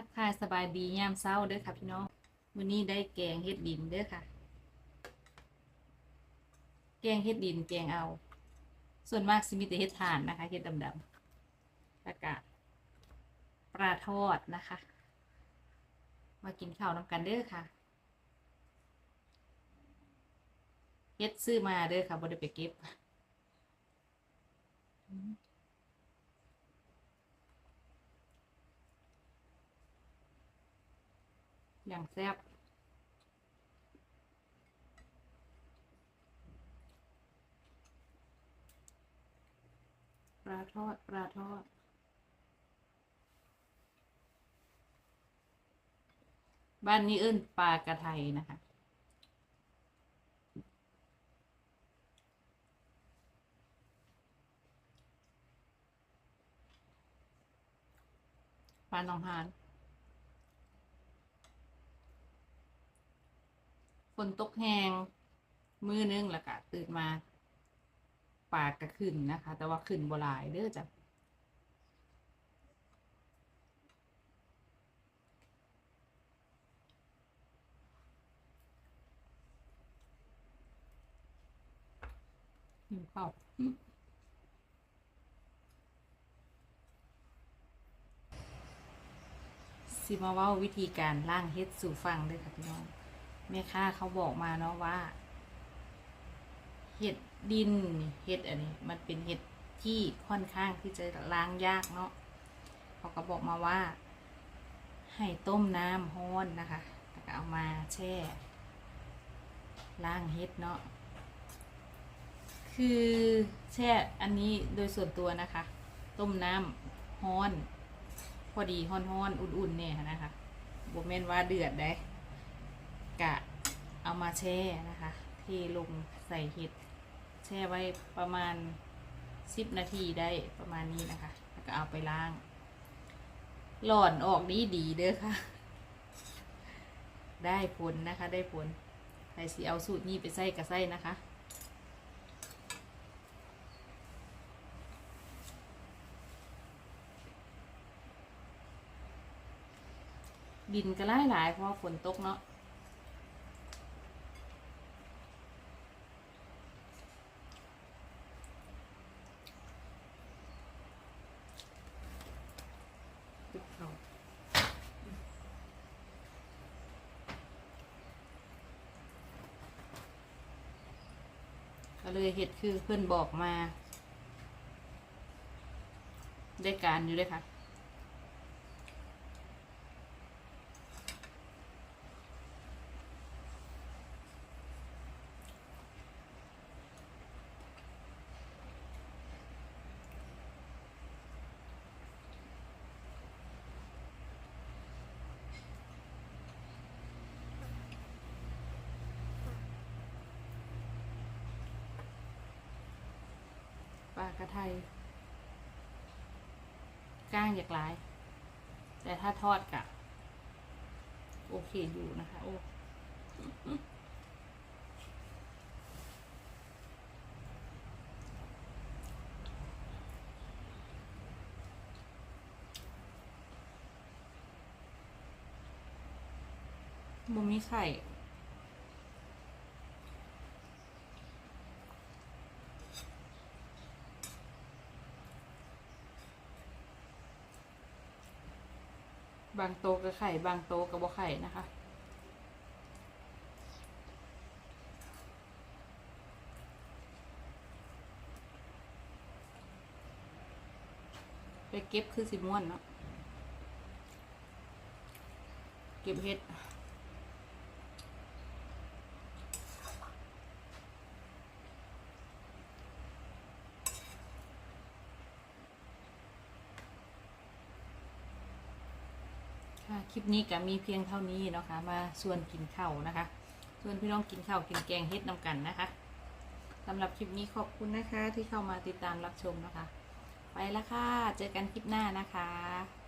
ทักทายสบายดียามเช้าเด้อค่ะพี่น้องมื้อนี้ได้แกงเฮ็ดดินเด้อค่ะ แกงเฮ็ดดินแกงเอา ส่วนมากสิมีแต่เฮ็ดถ่านนะคะเฮ็ดดำๆแล้วก็ปลาทอดนะคะ มากินข้าวน้ำกันเด้อค่ะเฮ็ดซื้อมาเด้อค่ะบ่ได้ไปเก็บ อย่างแซ่บปลาทอดปลาทอดบ้านนี้เอิ้นปลากระไทยนะคะ ปลาหนองหาน นตกแหงมือนึงแล้วก็ตื่นมา ปากก็ขึ้นนะคะ แต่ว่าขึ้นบหลายเด้อจ้ะหิวข้าวสิมาว่าวิธีการล่างเฮ็ดสู่ฟังด้วยค่ะพี่น้อง แม่ค้าเขาบอกมาเนาะว่า เห็ดดินเห็ดอันนี้ มันเป็นเห็ดที่ค่อนข้างที่จะล้างยากเนาะเขาก็บอกมาว่า ให้ต้มน้ำห้อนนะคะแล้วก็เอามาแช่ล้างเห็ดเนาะคือแช่อันนี้โดยส่วนตัวนะคะ ต้มน้ำห้อน พอดีห้อนๆ อุ่นๆเนี่ยนะคะบ่แม่นว่าเดือดได้ กะเอามาแช่นะคะเที่ลงใส่เห็ดแช่ไว้ประมาณสิบนาทีได้ประมาณนี้นะคะ แล้วก็เอาไปล้าง หล่อนออกดีดีเด้อค่ะ ได้ผลนะคะ ได้ผลใครสิเอาสูตรนี้ไปใส่กับใส่นะคะดินก็ไล่หลายเพราะฝนตกเนาะ ก็เลยเห็ดคือเพื่อนบอกมา ได้การอยู่เลยค่ะ ลากระไทยก้างอยากหลาย แต่ถ้าทอดกะโอเคอยู่นะคะ โอ้บ่มีไข่ บางโตวก็ไข่บางโตก็บ่ไข่นะคะไปเก็บคือสิม่วนเนาะเก็บเห็ด คลิปนี้ก็มีเพียงเท่านี้นะคะ มาชวนกินข้าวนะคะชวนพี่น้องกินข้าวกินแกงเฮ็ดนำกันนะคะสำหรับคลิปนี้ขอบคุณนะคะที่เข้ามาติดตามรับชมนะคะ ไปแล้วค่ะ เจอกันคลิปหน้านะคะ